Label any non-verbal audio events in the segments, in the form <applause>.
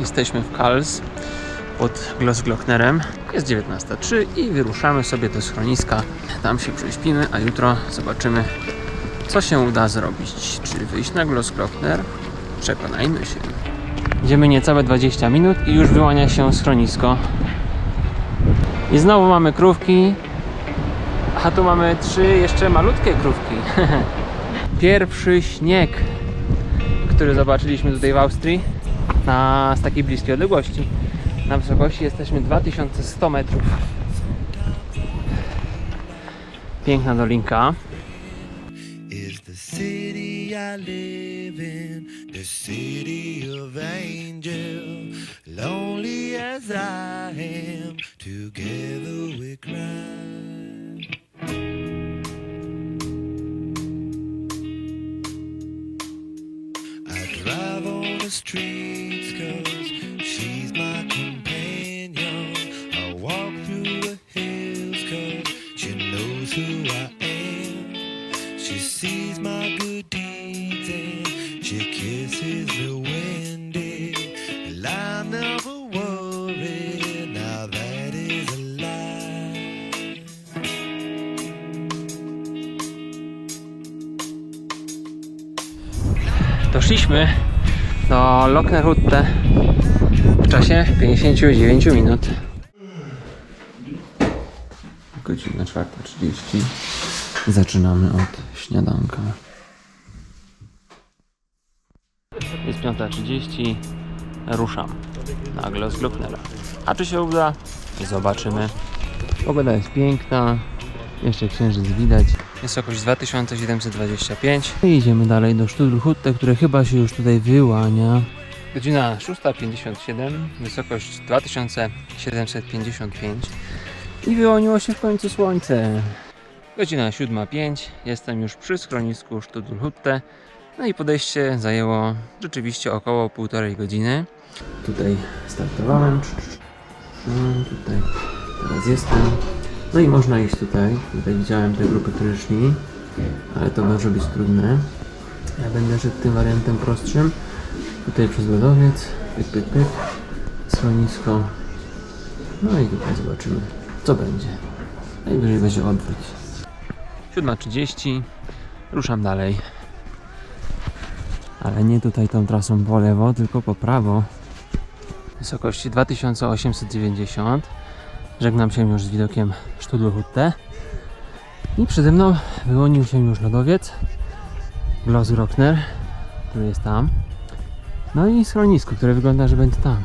Jesteśmy w Kals pod Glossglocknerem. Jest 19.03 i wyruszamy sobie do schroniska. Tam się prześpimy, a jutro zobaczymy, co się uda zrobić. Czy wyjść na Glossglockner? Przekonajmy się. Idziemy niecałe 20 minut i już wyłania się schronisko. I znowu mamy krówki, a tu mamy trzy jeszcze malutkie krówki. <laughs> Pierwszy śnieg, który zobaczyliśmy tutaj w Austrii na, z takiej bliskiej odległości. Na wysokości jesteśmy 2100 metrów. Piękna dolinka. I live in, the city of angel. Lonely as I am, together we cry. I drive on the streets She sees my good deeds and she kisses me when day. I never worry, now that is a lie. Doszliśmy do w czasie 59 minut. Godzina 4.30. Zaczynamy od śniadanka. Jest 5.30. Ruszam na Glossglocknera. A czy się uda? Zobaczymy. Pogoda jest piękna. Jeszcze księżyc widać. Wysokość 2725. I idziemy dalej do Studelhutte, które chyba się już tutaj wyłania. Godzina 6.57, wysokość 2755 i wyłoniło się w końcu słońce. Godzina 7.05, jestem już przy schronisku Studelhutte. No i podejście zajęło rzeczywiście około półtorej godziny. Tutaj startowałem. Tutaj teraz jestem. No i można iść tutaj. Tutaj widziałem te grupy, które ale to może być trudne. Ja będę szedł tym wariantem prostszym. Tutaj przez lodowiec. Pyk, pyk, pyk. Schronisko. No i tutaj zobaczymy, co będzie. Najwyżej będzie odwrót. 7.30. Ruszam dalej. Ale nie tutaj tą trasą po lewo, tylko po prawo. Wysokości 2890. Żegnam się już z widokiem Studelhutte. I przede mną wyłonił się już lodowiec Glossglockner, który jest tam. No i schronisko, które wygląda, że będzie tam.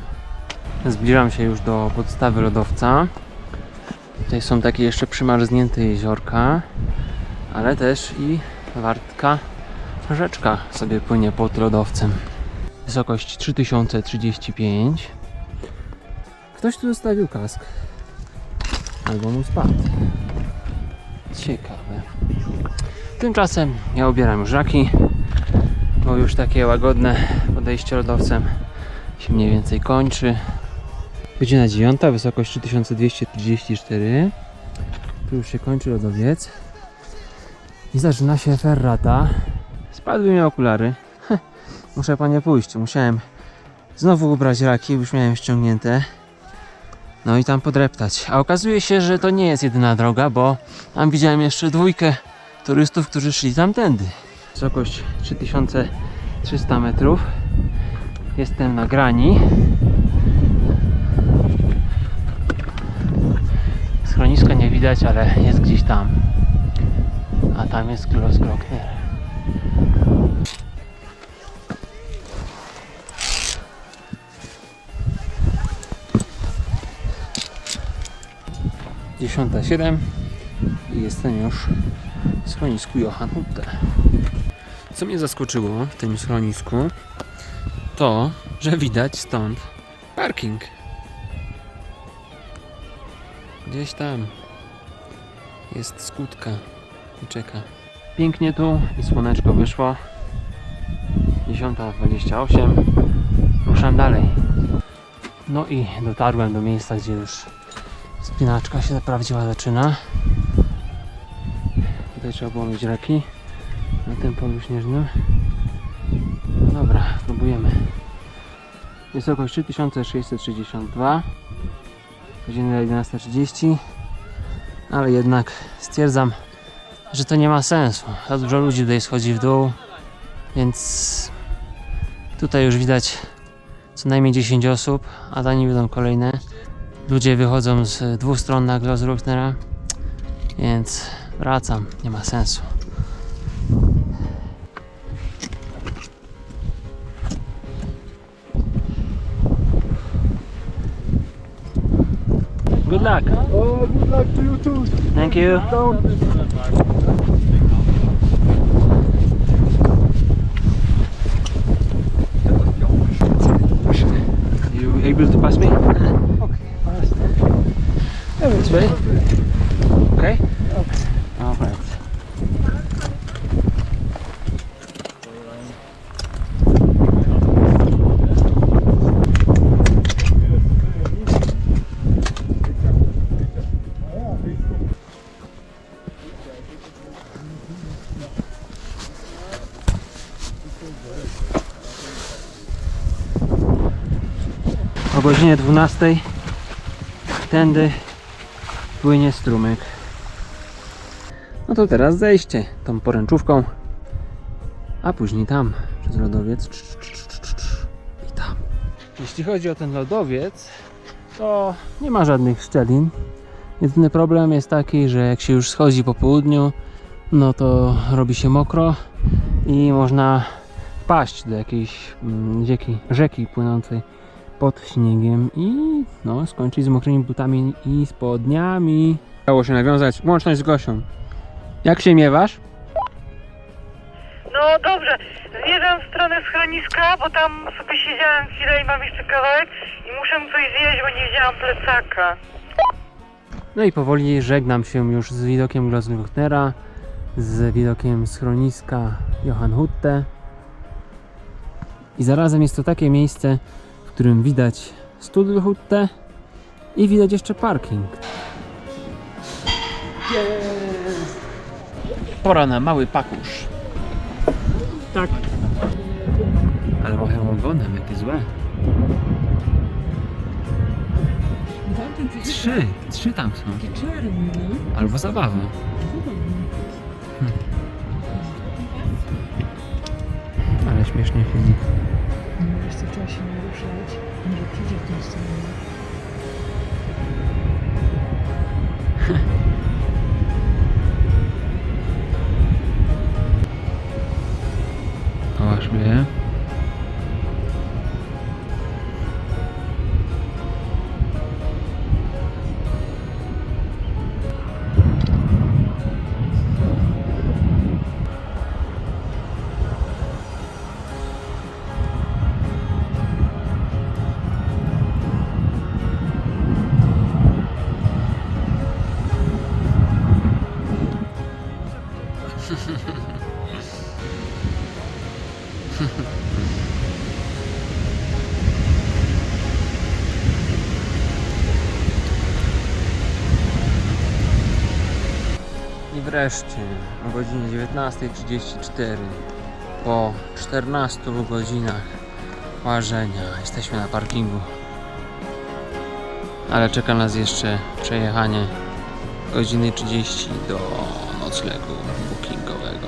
Zbliżam się już do podstawy lodowca. Tutaj są takie jeszcze przymarznięte jeziorka, ale też i wartka rzeczka sobie płynie pod lodowcem. Wysokość 3035. Ktoś tu zostawił kask. Albo mu spadł. Ciekawe. Tymczasem ja ubieram już żaki, bo już takie łagodne podejście lodowcem się mniej więcej kończy. Godzina 9, wysokość 3234. Tu już się kończy lodowiec. I zaczyna się ferrata. Spadły mi okulary. Muszę panie pójść. Musiałem znowu ubrać raki, już miałem ściągnięte. No i tam podreptać. A okazuje się, że to nie jest jedyna droga, bo tam widziałem jeszcze dwójkę turystów, którzy szli tamtędy. Wysokość 3300 metrów. Jestem na grani. Schroniska nie widać, ale jest gdzieś tam. A tam jest Glossglockner. Dziesiąta siedem i jestem już w schronisku Johann Hutte. Co mnie zaskoczyło w tym schronisku, to, że widać stąd parking. Gdzieś tam jest skutka i czeka. Pięknie tu i słoneczko wyszło. 10.28. Ruszam dalej. No i dotarłem do miejsca, gdzie już spinaczka się prawdziwa zaczyna. Tutaj trzeba było mieć reki na tym polu śnieżnym. No dobra, próbujemy. Wysokość 3662. Godzina 11.30. Ale jednak stwierdzam, że to nie ma sensu. Za dużo ludzi tutaj schodzi w dół, więc tutaj już widać co najmniej 10 osób, a za nim będą kolejne. Ludzie wychodzą z dwóch stron nagle z Ruchnera, więc wracam, nie ma sensu. Good luck. Good luck to you too. Thank you. You able to pass me? This <laughs> way? Okay? Godzinie 12 tędy płynie strumyk. No to teraz zejście tą poręczówką, a później tam przez lodowiec i tam. Jeśli chodzi o ten lodowiec, to nie ma żadnych szczelin. Jedyny problem jest taki, że jak się już schodzi po południu, no to robi się mokro i można wpaść do jakiejś mm, rzeki, rzeki płynącej pod śniegiem i no, skończyć z mokrymi butami i spodniami. Dało się nawiązać łączność z Gosią. Jak się miewasz? No dobrze, zmierzam w stronę schroniska, bo tam sobie siedziałem chwilę i mam jeszcze kawałek i muszę mu coś zjeść, bo nie wzięłam plecaka. No i powoli żegnam się już z widokiem Glosgluchtera, z widokiem schroniska Johann Hutte. I zarazem jest to takie miejsce, którym widać Studelhutte i widać jeszcze parking. Pora na mały pakusz. Tak. Ale machają ogonem, jakie złe. Trzy, trzy tam są. Albo zabawa. Hm. Ale śmiesznie siedzi. Trzeba się nie ruszać, może przyjdzie w tą stronę. Wreszcie o godzinie 19.34 po 14 godzinach łażenia jesteśmy na parkingu. Ale czeka nas jeszcze przejechanie godziny 30 do noclegu bookingowego.